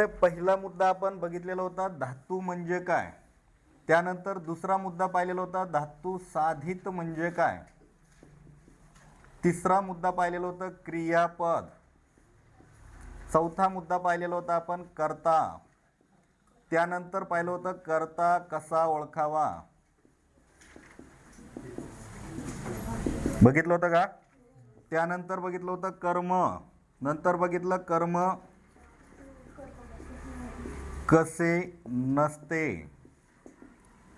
तर पहिला मुद्दा आपण बघितलेला होता धातू म्हणजे काय? त्यानंतर दुसरा मुद्दा पाहिलेला होता धातू साधित म्हणजे काय? तिसरा मुद्दा पाहिलेला होता क्रियापद. चौथा मुद्दा पाहिलेला होता आपण कर्ता. त्यानंतर पाहिलं होतं कर्ता कसा ओळखावा? बघितलं होतं का? त्यानंतर बघितलं होतं कर्म. नंतर बघितलं कर्म कसे नसते?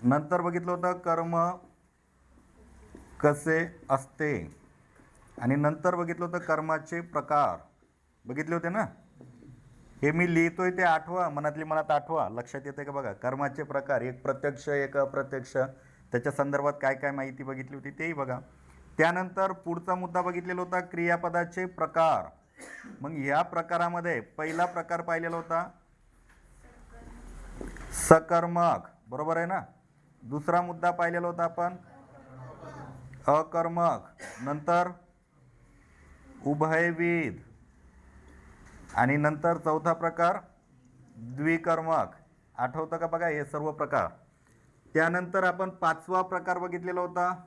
नंतर बघितलं होतं कर्म कसे असते? आणि नंतर बघितलं होतं कर्माचे प्रकार. बघितले होते ना? हे मी लिहितोय ते आठवा मनातली मनात आठवा. लक्षात येते का बघा? कर्माचे प्रकार एक प्रत्यक्ष एक अप्रत्यक्ष. त्याच्या संदर्भात काय काय माहिती बघितली होती तेही बघा. त्यानंतर पुढचा मुद्दा बघितलेला होता क्रियापदाचे प्रकार. मग या प्रकारामध्ये पहिला प्रकार पाहिलेला होता सकर्मक. बरोबर आहे ना? दुसरा मुद्दा पाहिलेला होता आपण. अकर्मक. नंतर उभयविध आणि नंतर चौथा प्रकार द्विकर्मक. आठवतं का बघा हे सर्व प्रकार? त्यानंतर आपण पाचवा प्रकार बघितलेला होता.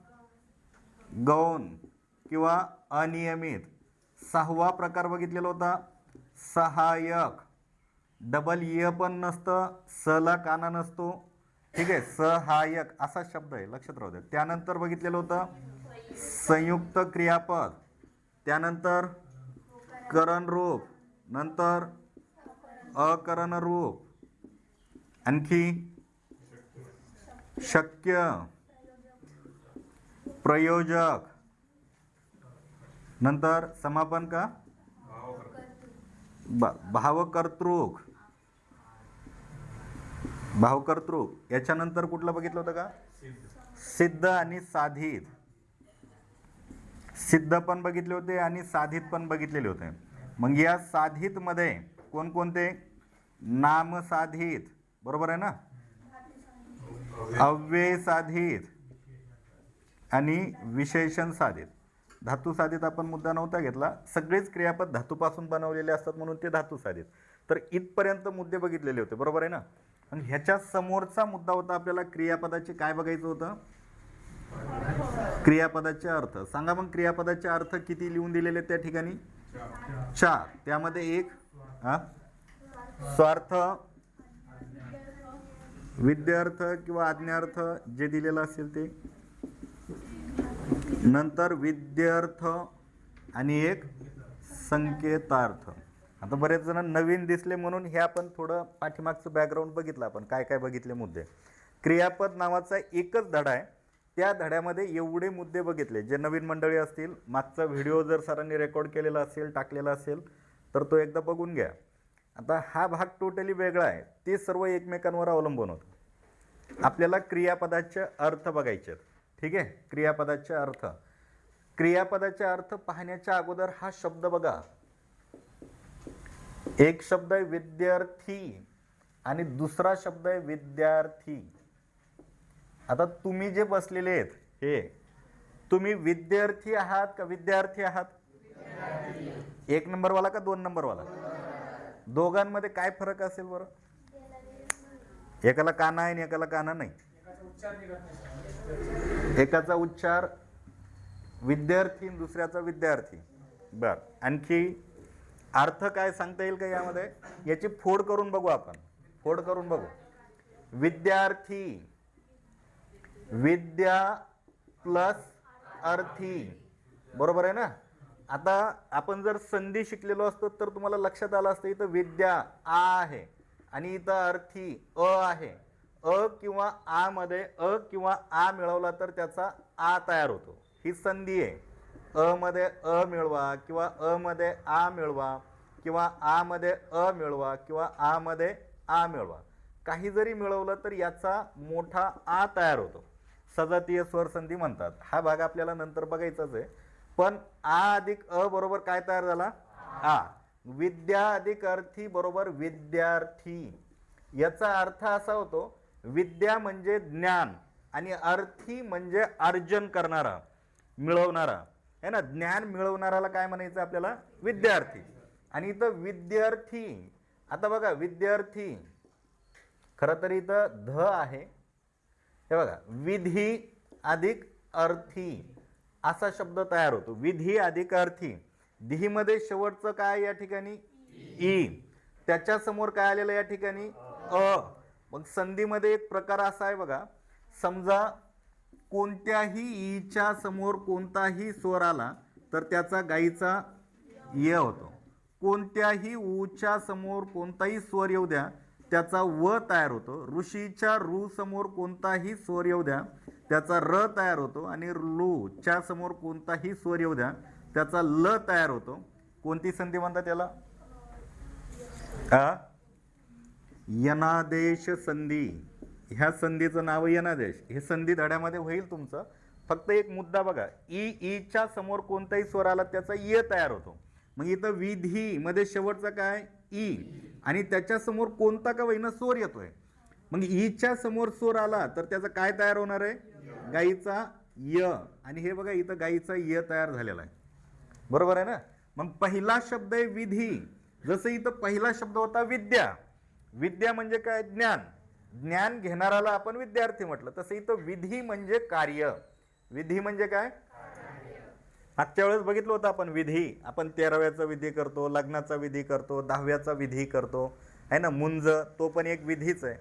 गौण किंवा अनियमित. सहावा प्रकार बघितलेला होता. सहाय्यक. डबल य पण नसतं सला काना नसतो. ठीक आहे सहाय्यक असा शब्द आहे लक्षात राहू द्या. त्यानंतर बघितलेलं होतं संयुक्त क्रियापद. त्यानंतर करण रूप. नंतर अकरण रूप. आणखी शक्य. प्रयोजक. नंतर समापन का? भावकर्तृक. भावकर्तृक याच्यानंतर कुठलं बघितलं होतं का? सिद्ध आणि साधित. सिद्ध पण बघितले होते आणि साधित पण बघितलेले होते. मग या साधितमध्ये कोणकोणते? नाम साधित. बरोबर आहे ना? अव्यय साधित आणि विशेषण साधित. धातू साधित आपण मुद्दा नव्हता घेतला. सगळेच क्रियापद धातूपासून बनवलेले असतात म्हणून ते धातू साधित. तर इथपर्यंत मुद्दे बघितलेले होते. बरोबर आहे ना? आणि ह्याच्या समोरचा मुद्दा होता आपल्याला क्रियापदाचे काय बघायचं होतं? क्रियापदाचे अर्थ. सांगा मग क्रियापदाचे अर्थ किती लिहून दिलेले त्या ठिकाणी? चार. त्यामध्ये एक स्वार्थ विद्यार्थ किंवा आज्ञार्थ जे दिलेलं असेल ते. नंतर विद्यार्थ आणि एक संकेतार्थ. आता बरेच जण नवीन दिसले म्हणून हे आपण थोडं पाठीमागचं बॅकग्राऊंड बघितलं आपण. काय काय बघितले मुद्दे? क्रियापद नावाचा एकच धडा आहे. त्या धड्यामध्ये एवढे मुद्दे बघितले. जे नवीन मंडळी असतील मागचा व्हिडिओ जर सरांनी रेकॉर्ड केलेला असेल टाकलेला असेल तर तो एकदा बघून घ्या. आता हा भाग टोटली वेगळा आहे. ते सर्व एकमेकांवर अवलंबून होतं. आपल्याला क्रियापदाचे अर्थ बघायचे आहेत. ठीक आहे? क्रियापदाचे अर्थ. क्रियापदाचे अर्थ पाहण्याच्या अगोदर हा शब्द बघा. एक शब्द आहे विद्यार्थी आणि दुसरा शब्द आहे विद्यार्थी. आता तुम्ही जे बसलेले आहेत हे तुम्ही विद्यार्थी आहात का विद्यार्थी आहात? एक नंबरवाला का दोन नंबरवाला? दोघांमध्ये काय फरक असेल बरं? एकाला काना आहे आणि एकाला काना नाही. एकाचा उच्चार विद्यार्थी दुसऱ्याचा विद्यार्थी. बर आणखी अर्थ काय सांगता येईल का यामध्ये? याची फोड करून बघू आपण. फोड करून बघू. विद्यार्थी. विद्या प्लस अर्थी. बरोबर आहे ना? आता आपण जर संधी शिकलेलो असतो तर तुम्हाला लक्षात आलं असतं इथं विद्या आ आहे आणि इथं अर्थी अ आहे. अ किंवा आ मध्ये अ किंवा आ मिळवला तर त्याचा आ तयार होतो. ही संधी आहे. अ मध्ये अ मिळवा किंवा अ मध्ये आ मिळवा किंवा आ मध्ये अ मिळवा किंवा आ मध्ये आ मिळवा. काही जरी मिळवलं तर याचा मोठा आ तयार होतो. सजातीय स्वर संधी म्हणतात. हा भाग आपल्याला नंतर बघायचाच आहे. पण आ अधिक अ बरोबर काय तयार झाला? आ. विद्या अधिक अर्थी बरोबर विद्यार्थी. याचा अर्थ असा होतो विद्या म्हणजे ज्ञान आणि अर्थी म्हणजे अर्जन करणारा मिळवणारा. आहे ना ज्ञान मिळवणाऱ्याला काय म्हणायचं आपल्याला? विद्यार्थी. आणि इथं विद्यार्थी आता बघा विद्यार्थी. खरं तर इथं ध आहे. हे बघा विधी अधिक अर्थी असा शब्द तयार होतो. विधी अधिक अर्थी. मध्ये शेवटचं काय या ठिकाणी? ई. त्याच्यासमोर काय आलेलं या ठिकाणी? अ. मग संधीमध्ये एक प्रकार असा आहे बघा. समजा कोणत्याही ईच्या समोर कोणताही स्वर आला तर त्याचा गाईचा य होतो. कोणत्याही ऊच्या समोर कोणताही स्वर येऊ द्या त्याचा व तयार होतो. ऋषीच्या रू समोर कोणताही स्वर येऊ द्या त्याचा र तयार होतो. आणि लूच्या समोर कोणताही स्वर येऊ द्या त्याचा ल तयार होतो. कोणती संधी म्हणतात त्याला? यनादेश संधी. ह्या संधीचं नाव यनादेश हे संधी धड्यामध्ये होईल तुमचं. फक्त एक मुद्दा बघा. ई ईच्या समोर कोणताही स्वर आला त्याचा य तयार होतो. मग इथं विधी मध्ये शेवटचा काय? ई. आणि त्याच्यासमोर कोणता का वहिना स्वर येतोय? मग ईच्या समोर स्वर आला तर त्याचा काय तयार होणार आहे? गाईचा य. आणि हे बघा इथं गाईचा य तयार झालेला आहे. बरोबर आहे ना? मग पहिला शब्द आहे विधी. जसं इथं पहिला शब्द होता विद्या. विद्या म्हणजे काय? ज्ञान. ज्ञान घेणाराला आपण विद्यार्थी म्हटलं. तसं इथं विधी म्हणजे कार्य. विधी म्हणजे काय? मागच्या वेळेस बघितलं होतं आपण विधी. आपण तेराव्याचा विधी करतो लग्नाचा विधी करतो दहाव्याचा विधी करतो. आहे ना? मुंज तो पण एक विधीच आहे.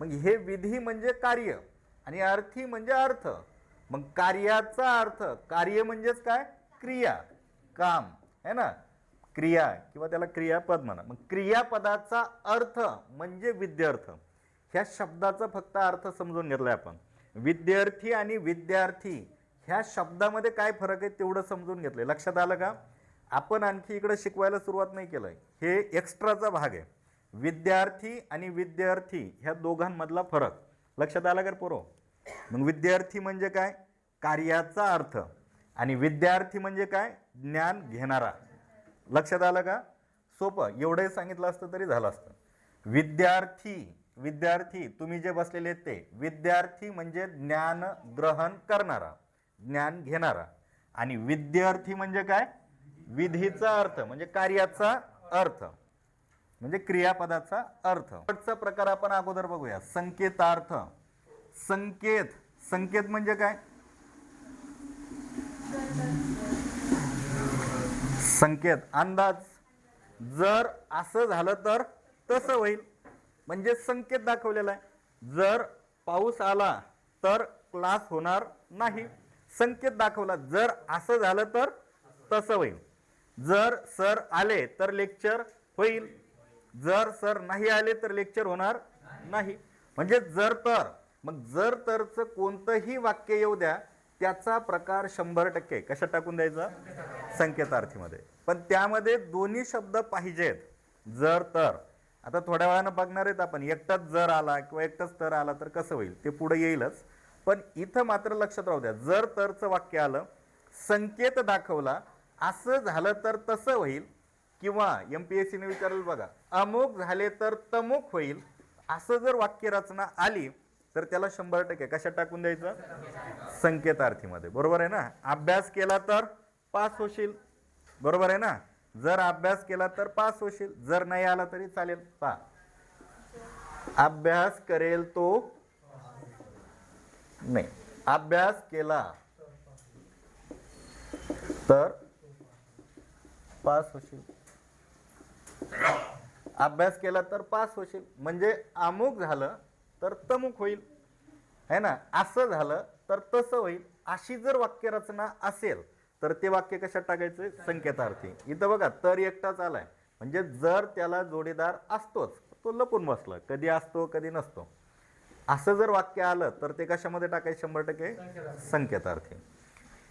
मग हे विधी म्हणजे कार्य आणि अर्थी म्हणजे अर्थ. मग कार्याचा अर्थ कार्य म्हणजेच काय? क्रिया काम. आहे ना? क्रिया किंवा त्याला क्रियापद म्हणा. मग क्रियापदाचा अर्थ म्हणजे विद्यार्थ. ह्या शब्दाचा फक्त अर्थ समजून घेतला आपण. विद्यार्थी आणि विद्यार्थी ह्या शब्दामध्ये काय फरक आहे तेवढं समजून घेतलं लक्षात आलं का? आपण आणखी इकडं शिकवायला सुरुवात नाही केलं हे एक्स्ट्राचा भाग आहे. विद्यार्थी आणि विद्यार्थी ह्या दोघांमधला फरक. लक्षात आला का पोरो? मग विद्यार्थी म्हणजे काय? कार्याचा अर्थ. आणि विद्यार्थी म्हणजे काय? ज्ञान घेणारा. लक्षात आलं का? सोपं. एवढंही सांगितलं असतं तरी झालं असतं. विद्यार्थी विद्यार्थी तुम्ही जे बसलेले आहेत ते. विद्यार्थी म्हणजे ज्ञान ग्रहण करणारा ज्ञान घेणारा. आणि विद्यार्थी म्हणजे काय? विधीचा अर्थ म्हणजे कार्याचा अर्थ. म्हणजे क्रियापदाचा अर्थ. शेवटचा प्रकार आपण अगोदर बघूया. संकेतार्थ. संकेत. संकेत म्हणजे काय? संकेत. अंदाज. जर असं झालं तर तसं होईल. म्हणजे संकेत दाखवलेला आहे. जर पाऊस आला तर क्लास होणार नाही. संकेत दाखवला जर असं झालं तर तसं होईल. जर सर आले तर लेक्चर होईल. जर सर नाही आले तर लेक्चर होणार नाही. म्हणजे जर तर मग जर तरचं कोणतंही वाक्य येऊ द्या त्याचा प्रकार शंभर टक्के कशा टाकून द्यायचा? संकेतार्थीमध्ये. पण त्यामध्ये दोन्ही शब्द पाहिजेत. जर तर. आता थोड्या वेळानं बघणार आहेत आपण. एकटाच जर आला किंवा एकटाच तर आला तर कसं होईल? ते पुढे येईलच. पण इथं मात्र लक्षात राहू द्या. जर तरचं वाक्य आलं संकेत दाखवला असं झालं तर तसं होईल किंवा एम पी एस सीने विचारलं बघा अमुक झाले तर तमुक होईल. असं जर वाक्यरचना आली तर त्याला शंभर टक्के कशात टाकून द्यायचं? संकेतार्थीमध्ये. बरोबर आहे ना? अभ्यास केला तर पास होशील. बरोबर आहे ना? जर अभ्यास केला तर पास होशील. जर नाही आला तरी चालेल. पा अभ्यास करेल तो नाही. अभ्यास केला तर पास होशील. अभ्यास केला तर पास होशील. म्हणजे अमुक झालं तर तमुक होईल. है ना? असं झालं तर तसं होईल. अशी जर वाक्यरचना असेल तर ते वाक्य कशात टाकायचं संकेतार्थी. इथं बघा तर एकटाच आलाय. म्हणजे जर त्याला जोडीदार असतोच तो लपून बसला. कधी असतो कधी नसतो. असं जर वाक्य आलं तर ते कशामध्ये टाकायचं? शंभर टक्के संकेतार्थी.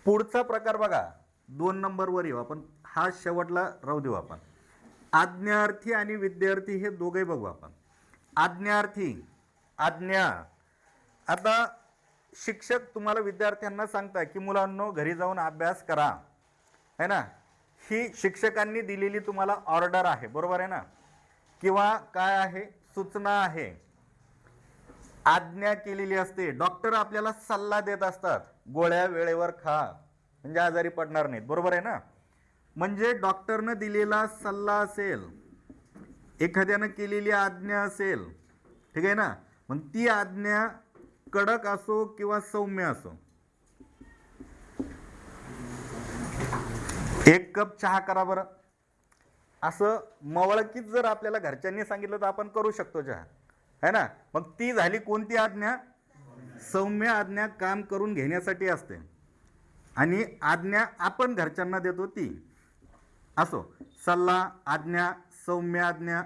पुढचा प्रकार बघा. दोन नंबरवर येऊ आपण. हा शेवटला राहू देऊ आपण. आज्ञार्थी आणि विद्यार्थी हे दोघे बघू आपण. आज्ञार्थी आज्ञा. आता शिक्षक तुम्हाला विद्यार्थ्यांना सांगता की मुलांनो घरी जाऊन अभ्यास करा. है ना? ही शिक्षकांनी दिलेली तुम्हाला ऑर्डर आहे बरोबर आहे ना? किंवा काय आहे? सूचना आहे. आज्ञा केलेली असते. डॉक्टर आपल्याला सल्ला देत असतात. गोळ्या वेळेवर खा. म्हणजे आजारी पडणार नाहीत. बरोबर आहे ना? म्हणजे डॉक्टरनं दिलेला सल्ला असेल एखाद्यानं केलेली आज्ञा असेल ठीक आहे ना? मग ती आज्ञा कडक असो किंवा सौम्य असो. एक कप चहा करा बरं. असं मवळकीत जर आपल्याला घरच्यांनी सांगितलं तर आपण करू शकतो चहा. है ना? मग ती झाली कोणती आज्ञा? सौम्य आज्ञा काम करून घेण्यासाठी असते. आणि आज्ञा आपण घरच्यांना देतो ती. असो. सल्ला आज्ञा सौम्य आज्ञा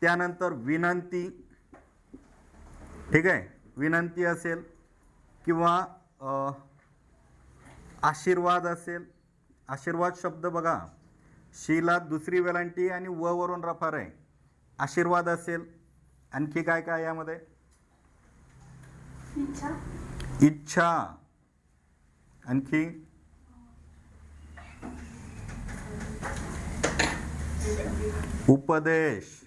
त्यानंतर विनंती. ठीक आहे? विनंती असेल किंवा आशीर्वाद असेल आशीर्वाद शब्द बघा. शीला दुसरी वेलांटी आणि व वरून रफार आहे आशीर्वाद असेल. आणखी काय काय यामध्ये? इच्छा. इच्छा. आणखी? उपदेश.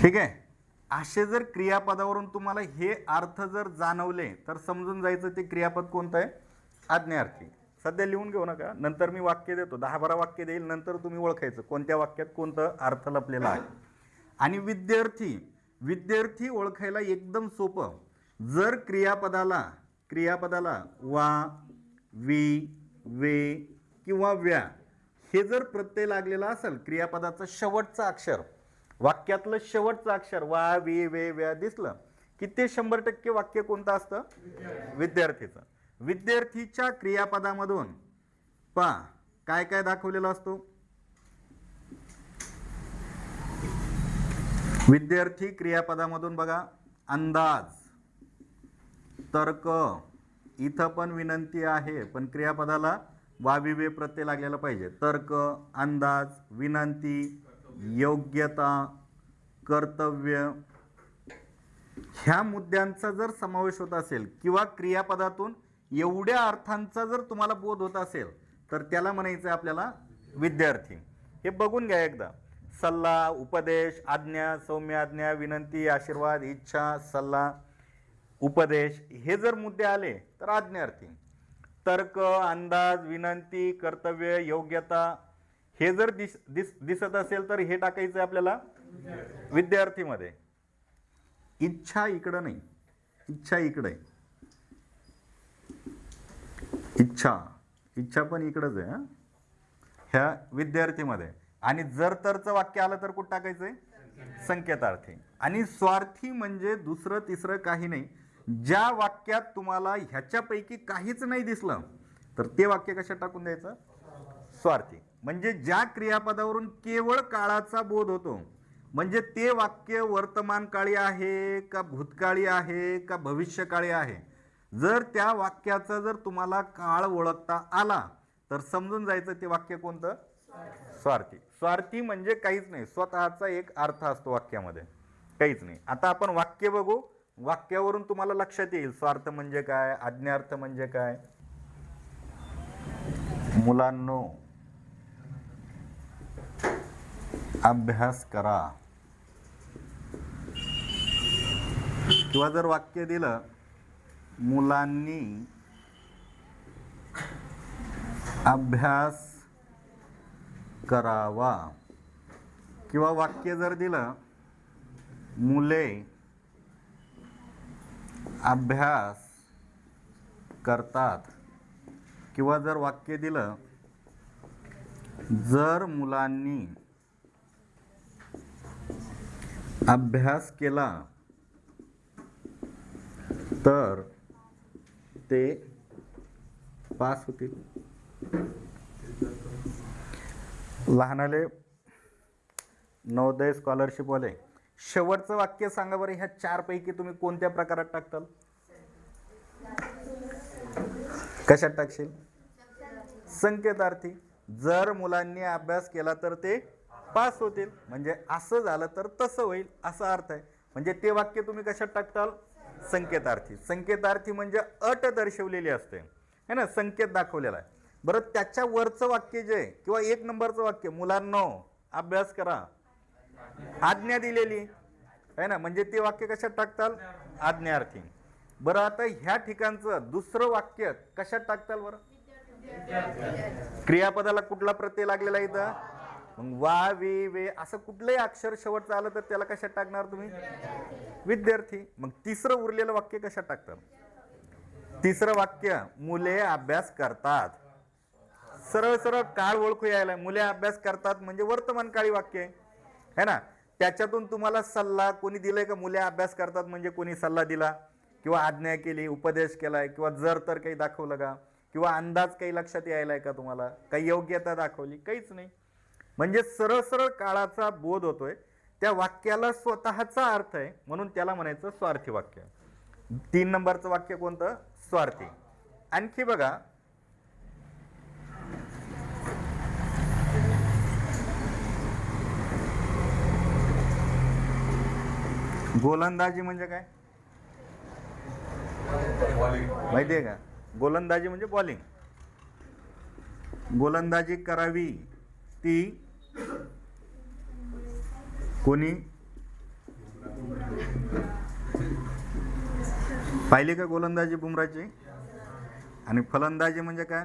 ठीक आहे? असे जर क्रियापदावरून तुम्हाला हे अर्थ जर जाणवले तर समजून जायचं ते क्रियापद कोणतं आहे? आज्ञार्थी. सध्या लिहून घेऊ नका. नंतर मी वाक्य देतो. दहा बारा वाक्य देईल नंतर तुम्ही ओळखायचं कोणत्या वाक्यात कोणतं अर्थ लपलेला आहे. आणि विद्यार्थी विद्यार्थी ओळखायला एकदम सोपं. जर क्रियापदाला क्रियापदाला वा वी वे किंवा व्या हे जर प्रत्यय लागलेला असेल क्रियापदाचं शेवटचं अक्षर वाक्यातलं शेवटचं अक्षर वा वे वे व्या दिसलं की ते शंभर टक्के वाक्य कोणतं असतं? विद्यार्थीचं. विद्यार्थीच्या क्रियापदामधून पा काय काय दाखवलेला असतो? विद्यार्थी क्रियापदामधून बघा अंदाज तर्क इथं पण विनंती आहे पण क्रियापदाला वाविवे प्रत्यय लागलेला पाहिजे. तर्क अंदाज विनंती योग्यता कर्तव्य ह्या मुद्द्यांचा जर समावेश होत असेल किंवा क्रियापदातून एवढ्या अर्थांचा जर तुम्हाला बोध होत असेल तर त्याला म्हणायचं आहे आपल्याला विद्यार्थी. हे बघून घ्या एकदा. सल्ला उपदेश आज्ञा सौम्य आज्ञा विनंती आशीर्वाद इच्छा सल्ला उपदेश हे जर मुद्दे आले तर आज्ञार्थी. तर्क अंदाज विनंती कर्तव्य योग्यता हे जर दिस दिस दिसत असेल तर हे टाकायचं आहे आपल्याला विद्यार्थीमध्ये. इच्छा इकडं नाही. इच्छा इकडे. आहे इच्छा. इच्छा पण इकडंच आहे हां? ह्या विद्यार्थीमध्ये. आणि जर तरचं वाक्य आलं तर कुठं टाकायचं आहे? संकेतार्थी. आणि स्वार्थी म्हणजे दुसरं तिसरं काही नाही. ज्या वाक्यात तुम्हाला ह्याच्यापैकी काहीच नाही दिसलं तर ते वाक्य कशा टाकून द्यायचं? स्वार्थी. म्हणजे ज्या क्रियापदावरून केवळ काळाचा बोध होतो म्हणजे ते वाक्य वर्तमान काळी आहे का भूतकाळी आहे का भविष्यकाळी आहे जर त्या वाक्याचा जर तुम्हाला काळ ओळखता आला तर समजून जायचं ते वाक्य कोणतं? स्वार्थी. स्वार्थी म्हणजे काहीच नाही. स्वतःचा एक अर्थ असतो वाक्यामध्ये. काहीच नाही. आता आपण वाक्य बघू. वाक्यावरून तुम्हाला लक्षात येईल. स्वार्थ म्हणजे काय? आज्ञार्थ म्हणजे काय? मुलांनो अभ्यास करा. किंवा जर वाक्य दिलं मुलांनी अभ्यास करावा. किंवा वाक्य जर दिलं मुले अभ्यास करतात. किंवा जर वाक्य दिलं जर मुलांनी अभ्यास केला तर ते पास होतील. लहानाले नवोदय स्कॉलरशिपवाले शेवटचं वाक्य सांगा बरं ह्या चारपैकी तुम्ही कोणत्या प्रकारात टाकताल? कशात टाकशील? संकेतार्थी. जर मुलांनी अभ्यास केला तर ते पास होतील. म्हणजे असं झालं तर तसं होईल असा अर्थ आहे. म्हणजे ते वाक्य तुम्ही कशात टाकताल? संकेतार्थी. संकेतार्थी म्हणजे अट दर्शवलेली असते. है ना? संकेत दाखवलेला आहे. बरं त्याच्या वरचं वाक्य जे किंवा एक नंबरचं वाक्य मुलांनो अभ्यास करा. आज्ञा दिलेली. आहे ना? म्हणजे ते वाक्य कशात टाकताल? आज्ञार्थी. बरं आता ह्या ठिकाणचं दुसरं वाक्य कशात टाकताल बरं? क्रियापदाला कुठला प्रत्यय लागलेला इथं? मग वा वे वे असं कुठलंही अक्षर शेवटचं आलं तर त्याला कशात टाकणार तुम्ही? विद्यार्थी. मग तिसरं उरलेलं वाक्य कशात टाकतात? तिसरं वाक्य मुले अभ्यास करतात. सरळ सरळ काळ ओळखू यायला. मुले अभ्यास करतात म्हणजे वर्तमान काळी वाक्य. आहे है ना? त्याच्यातून तुम्हाला सल्ला कोणी दिलाय का? मुले अभ्यास करतात म्हणजे कोणी सल्ला दिला? किंवा आज्ञा केली उपदेश केलाय किंवा जर तर काही दाखवलं का? किंवा अंदाज काही लक्षात यायलाय का तुम्हाला? काही योग्यता दाखवली? काहीच नाही. म्हणजे सरळ सरळ काळाचा बोध होतोय. त्या वाक्याला स्वतःचा अर्थ आहे म्हणून त्याला म्हणायचं स्वार्थी वाक्य. तीन नंबरचं वाक्य कोणतं? स्वार्थी. आणखी बघा. गोलंदाजी म्हणजे काय? माहिती आहे का? गोलंदाजी म्हणजे बॉलिंग. गोलंदाजी करावी. ती कोणी? पाहिले का गोलंदाजी बुमराची आणि फलंदाजी म्हणजे काय?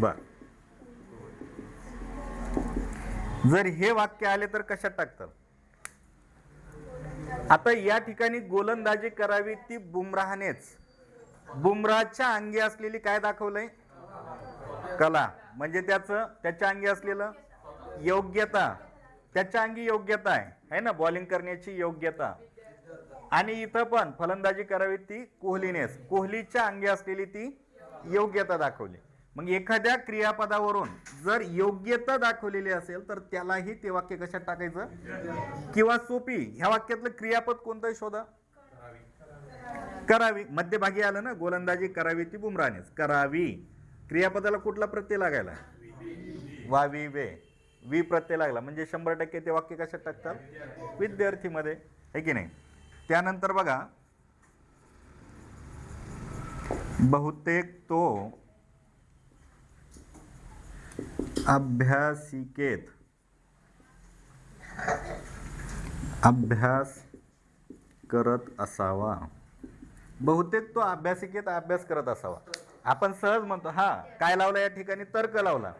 बर. जर हे वाक्य आले तर कशात टाकतात? आता या ठिकाणी गोलंदाजी करावी ती बुमराहनेच. बुमराहच्या अंगी असलेली काय दाखवलंय? कला. म्हणजे त्याचं त्याच्या अंगी असलेलं योग्यता. त्याच्या अंगी योग्यता आहे. है ना? बॉलिंग करण्याची योग्यता. आणि इथं पण फलंदाजी करावी ती कोहलीनेच. कोहलीच्या अंगी असलेली ती योग्यता दाखवली. मग एखाद्या क्रियापदावरून जर योग्यता दाखवलेली असेल तर त्यालाही ते वाक्य कशात टाकायचं? किंवा सोपी ह्या वाक्यातलं क्रियापद कोणतं शोधा? करावी. मध्यभागी आलं ना गोलंदाजी करावी ती बुमरानेच करावी. क्रियापदाला कुठला प्रत्यय लागायला? वा वी. वे वी प्रत्यय लागला. म्हणजे शंभर टक्के ते वाक्य कशात टाकतात? विद्यार्थीमध्ये. आहे की नाही? त्यानंतर बघा. बहुतेक तो अभ्यासिकेत अभ्यास करत असावा. बहुतेक तो अभ्यासिकेत अभ्यास करत असावा. आपण सहज म्हणतो हा काय लावला या ठिकाणी? तर्क लावला.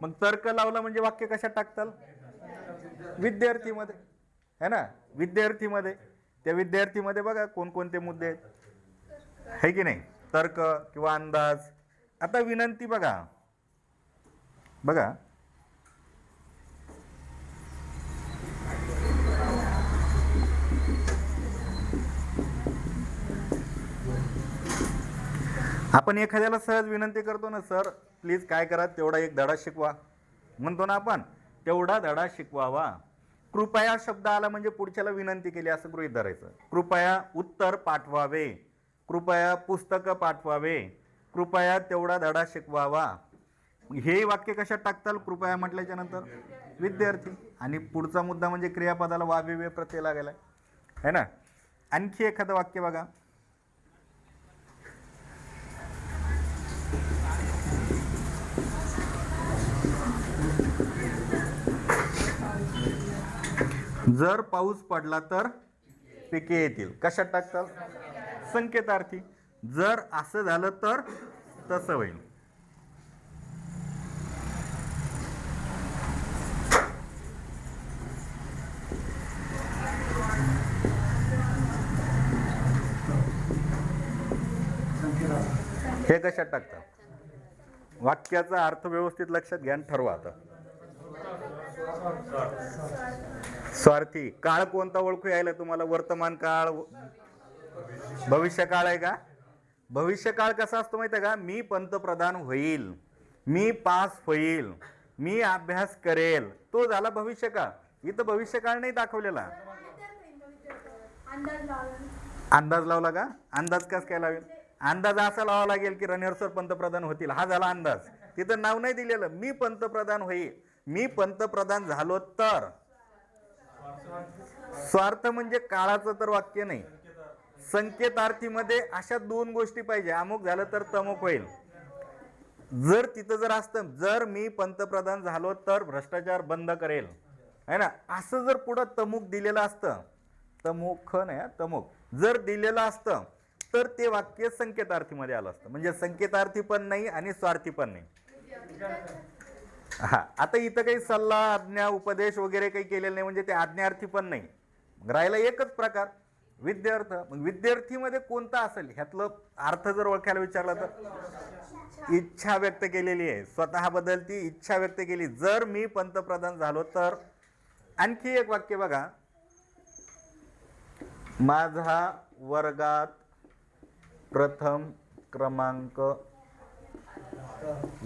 मग तर्क लावला म्हणजे वाक्य कशात टाकताल? विद्यार्थीमध्ये. है ना? विद्यार्थीमध्ये. त्या विद्यार्थीमध्ये बघा कोणकोणते मुद्दे आहेत. है की नाही? तर्क किंवा अंदाज. आता विनंती बघा. बघा. आपण एखाद्याला सहज विनंती करतो ना सर प्लीज काय करा तेवढा एक धडा शिकवा. म्हणतो ना आपण तेवढा धडा शिकवावा. कृपया शब्द आला म्हणजे पुढच्याला विनंती केली असं गृहित धरायचं. कृपया उत्तर पाठवावे. कृपया पुस्तकं पाठवावे. कृपया तेवढा धडा शिकवावा. हे वाक्य कशात टाकताल? कृपया म्हटल्याच्या नंतर? विद्यार्थी. आणि पुढचा मुद्दा म्हणजे क्रियापदाला वावे वे प्रत्यय लागायला. है ना? आणखी एखादं वाक्य बघा. जर पाऊस पडला तर पिके येतील. कशात टाकतात? संकेतार्थी. जर असं झालं तर तसं होईल. हे कशात टाकतात? वाक्याचा अर्थ व्यवस्थित लक्षात घ्या ठरवा आता. स्वार्थी. काळ कोणता ओळखू यायला तुम्हाला वर्तमान काळ? भविष्य काळ आहे का? भविष्य काळ कसा असतो माहिती आहे का? मी पंतप्रधान होईल. मी पास होईल. मी अभ्यास करेल. तो झाला भविष्य काळ इथं भविष्य काळ नाही दाखवलेला. अंदाज लावला का? अंदाज कस काय लावेल? अंदाज असा लावा लागेल की रणवीर सर पंतप्रधान होतील. हा झाला अंदाज. तिथं नाव नाही दिलेलं. मी पंतप्रधान होईल. मी पंतप्रधान झालो तर. स्वार्थ म्हणजे काळाचं तर वाक्य नाही. संकेतार्थीमध्ये अशा दोन गोष्टी पाहिजे. अमुक झालं तर तमुक होईल. जर तिथं जर असतं जर मी पंतप्रधान झालो तर भ्रष्टाचार बंद करेल. है ना? असं जर पुढं तमुक दिलेलं असतं तमुख नाही तमुक. जर दिलेलं असतं तर ते वाक्य संकेतार्थीमध्ये आलं असतं. म्हणजे संकेतार्थी पण नाही आणि स्वार्थी पण नाही. हा आता इथं काही सल्ला आज्ञा उपदेश वगैरे काही केलेलं नाही म्हणजे ते आज्ञार्थी पण नाही. राहिला एकच प्रकार विद्यार्थ. मग विद्यार्थीमध्ये कोणता असेल? ह्यातलं अर्थ जर ओळखायला विचारला तर? इच्छा व्यक्त केलेली आहे. स्वतःबद्दल ती इच्छा व्यक्त केली. जर मी पंतप्रधान झालो तर? आणखी एक वाक्य बघा. माझा वर्गात प्रथम क्रमांक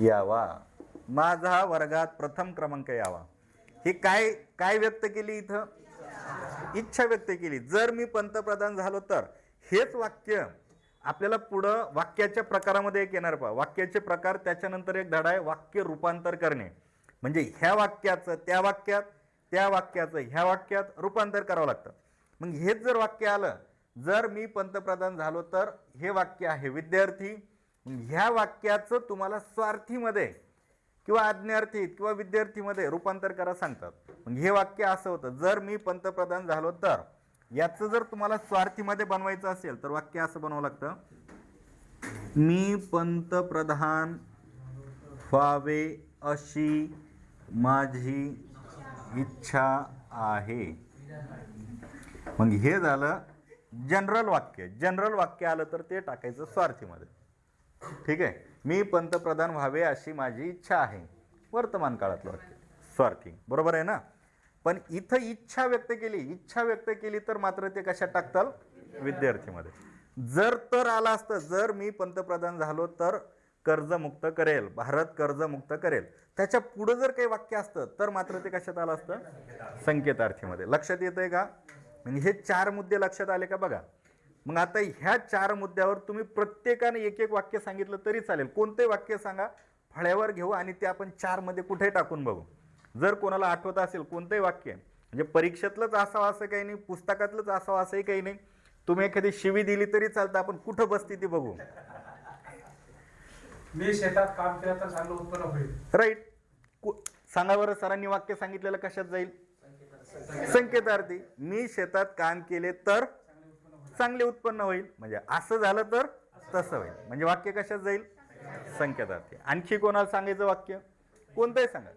यावा. माझा वर्गात प्रथम क्रमांक यावा. ही काय काय व्यक्त केली इथं? इच्छा व्यक्त केली. जर मी पंतप्रधान झालो तर. हेच वाक्य आपल्याला पुढं वाक्याच्या प्रकारामध्ये एक येणार पहा. वाक्याचे प्रकार त्याच्यानंतर एक धडा आहे वाक्य रूपांतर करणे. म्हणजे ह्या वाक्याचं त्या वाक्यात त्या वाक्याचं ह्या वाक्यात रूपांतर करावं लागतं. मग हेच जर वाक्य आलं जर मी पंतप्रधान झालो तर हे वाक्य आहे विद्यार्थी. ह्या वाक्याचं तुम्हाला स्वार्थीमध्ये किंवा आज्ञार्थीत किंवा विद्यार्थीमध्ये रूपांतर करा सांगतात. मग हे वाक्य असं होतं जर मी पंतप्रधान झालो तर याचं जर तुम्हाला स्वार्थीमध्ये बनवायचं असेल तर वाक्य असं बनवावं लागतं. मी पंतप्रधान व्हावे अशी माझी इच्छा आहे. मग हे झालं जनरल वाक्य. जनरल वाक्य आलं तर ते टाकायचं स्वार्थीमध्ये. ठीक आहे? मी पंतप्रधान व्हावे अशी माझी इच्छा आहे. वर्तमान काळातलं वाक्य. स्वार्थी बरोबर आहे ना? पण इथं इच्छा व्यक्त केली इच्छा व्यक्त केली तर मात्र ते कशात टाकताल? विद्यार्थीमध्ये. जर तर आला असतं जर मी पंतप्रधान झालो तर कर्जमुक्त करेल भारत कर्जमुक्त करेल. त्याच्या पुढं जर काही वाक्य असतं तर मात्र ते कशात आलं असतं? संकेतार्थीमध्ये. लक्षात येतंय का? म्हणजे हे चार मुद्दे लक्षात आले का बघा? मग आता ह्या चार मुद्द्यावर तुम्ही प्रत्येकाने एक एक वाक्य सांगितलं तरी चालेल. कोणते वाक्य सांगा? फळ्यावर घेऊ आणि ते आपण चारमध्ये कुठे टाकून बघू? जर कोणाला आठवत असेल कोणतंही वाक्य? म्हणजे परीक्षेतलंच असावं असं काही नाही पुस्तकातलंच असावं असंही काही नाही. तुम्ही एखादी शिवी दिली तरी चालतं आपण कुठं बसती ती बघू? मी शेतात काम केलं तर चांगलं उत्पन्न होईल. राईट सांगा बरं सरांनी वाक्य सांगितलेलं कशात जाईल? संकेतार्थी. मी शेतात काम केले तर? चांगले उत्पन्न होईल. म्हणजे असं झालं तर तसं होईल. म्हणजे वाक्य कशात जाईल? संकेतार्थी आणखी कोणाला सांगायचं वाक्य? कोणतंही सांगा.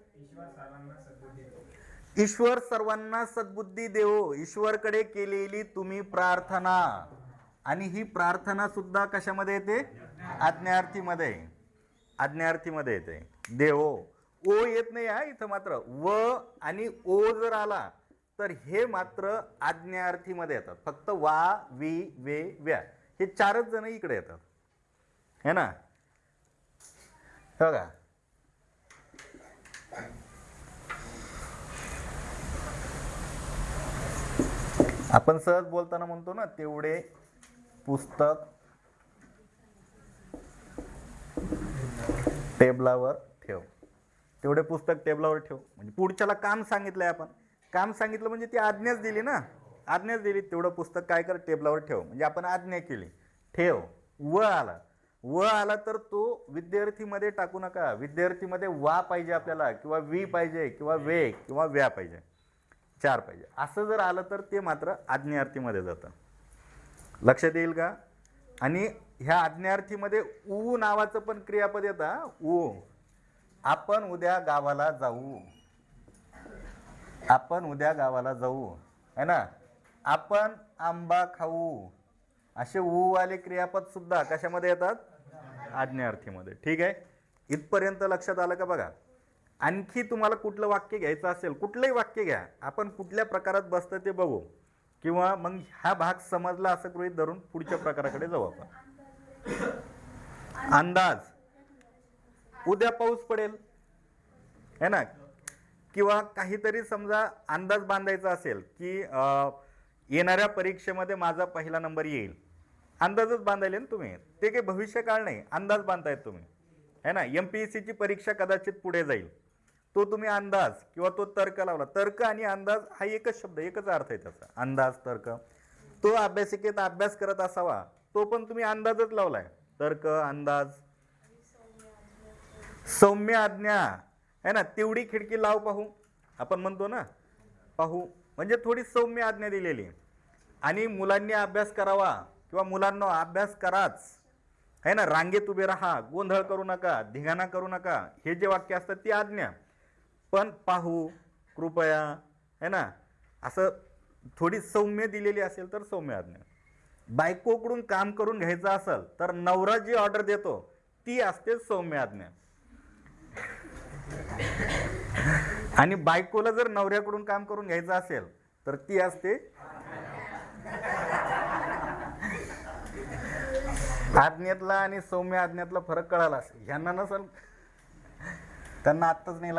ईश्वर सर्वांना सद्बुद्धी देवो. ईश्वरकडे केलेली तुम्ही प्रार्थना. आणि ही प्रार्थना सुद्धा कशामध्ये येते? आज्ञार्थीमध्ये. आज्ञार्थीमध्ये येते. देवो. ओ येत नाही हा इथं मात्र. व आणि ओ जर आला तर हे मात्र आज्ञार्थीमध्ये येतात. फक्त वा वी वे व्या. हे चारच जण इकडे येतात. है ना? बघा. आपण सहज बोलताना म्हणतो ना तेवढे पुस्तक टेबलावर ठेव. तेवढे पुस्तक टेबलावर ठेव. म्हणजे पुढच्याला काम सांगितलंय आपण. काम सांगितलं म्हणजे ती आज्ञाच दिली ना. आज्ञाच दिली तेवढं पुस्तक काय कर टेबलावर ठेव. म्हणजे आपण आज्ञा केली. ठेव. व आला. व आला तर तो विद्यार्थीमध्ये टाकू नका. विद्यार्थीमध्ये वा पाहिजे आपल्याला किंवा वी पाहिजे किंवा वे किंवा व्या पाहिजे. चार पाहिजे. असं जर आलं तर ते मात्र आज्ञार्थीमध्ये जातं. लक्षात येईल का? आणि ह्या आज्ञार्थीमध्ये ऊ नावाचं पण क्रियापद येतं ऊ. आपण उद्या गावाला जाऊ. आपण उद्या गावाला जाऊ. है ना? आपण आंबा खाऊ. असे ऊवाले क्रियापदसुद्धा क्रियापद सुद्धा कशामध्ये येतात? आज्ञार्थीमध्ये ठीक आहे? इथपर्यंत लक्षात आलं का बघा? आणखी तुम्हाला कुठलं वाक्य घ्यायचं असेल कुठलंही वाक्य घ्या. आपण कुठल्या प्रकारात बसतं ते बघू. किंवा मग हा भाग समजला असं गृहित धरून पुढच्या प्रकाराकडे जाऊ आपण. अंदाज. उद्या पाऊस पडेल. है ना? किंवा काहीतरी समजा अंदाज बांधायचा असेल की येणाऱ्या परीक्षेमध्ये माझा पहिला नंबर येईल. अंदाजच बांधायले ना तुम्ही. ते काही भविष्यकाळ नाही. अंदाज बांधतायत तुम्ही. है ना? एम पी एस सीची परीक्षा कदाचित पुढे जाईल. तो तुम्ही अंदाज किंवा तो तर्क लावला. तर्क आणि अंदाज हा एकच शब्द एकच अर्थ आहे त्याचा. अंदाज तर्क. तो अभ्यासिकेत अभ्यास करत असावा तो पण तुम्ही अंदाजच लावलाय. तर्क अंदाज. सौम्य आज्ञा. आहे ना तेवढी खिडकी लाव पाहू. आपण म्हणतो ना पाहू. म्हणजे थोडी सौम्य आज्ञा दिलेली. आणि मुलांनी अभ्यास करावा किंवा मुलांना अभ्यास कराच. आहे ना रांगेत उभे राहा गोंधळ करू नका धिंगाणा करू नका. हे जे वाक्य असतात ती आज्ञा. पण पाहू कृपया. है ना असं थोडी सौम्य दिलेली असेल तर सौम्य आज्ञा. बायकोकडून काम करून घ्यायचं असेल तर नवरा जी ऑर्डर देतो ती असते सौम्य आज्ञा. आणि बायकोला जर नवऱ्याकडून काम करून घ्यायचं असेल तर ती असते. आज्ञेतला आणि सौम्य आज्ञेतला फरक कळाला असेल. ह्यांना नसेल. त्यांना आत्ताच नाही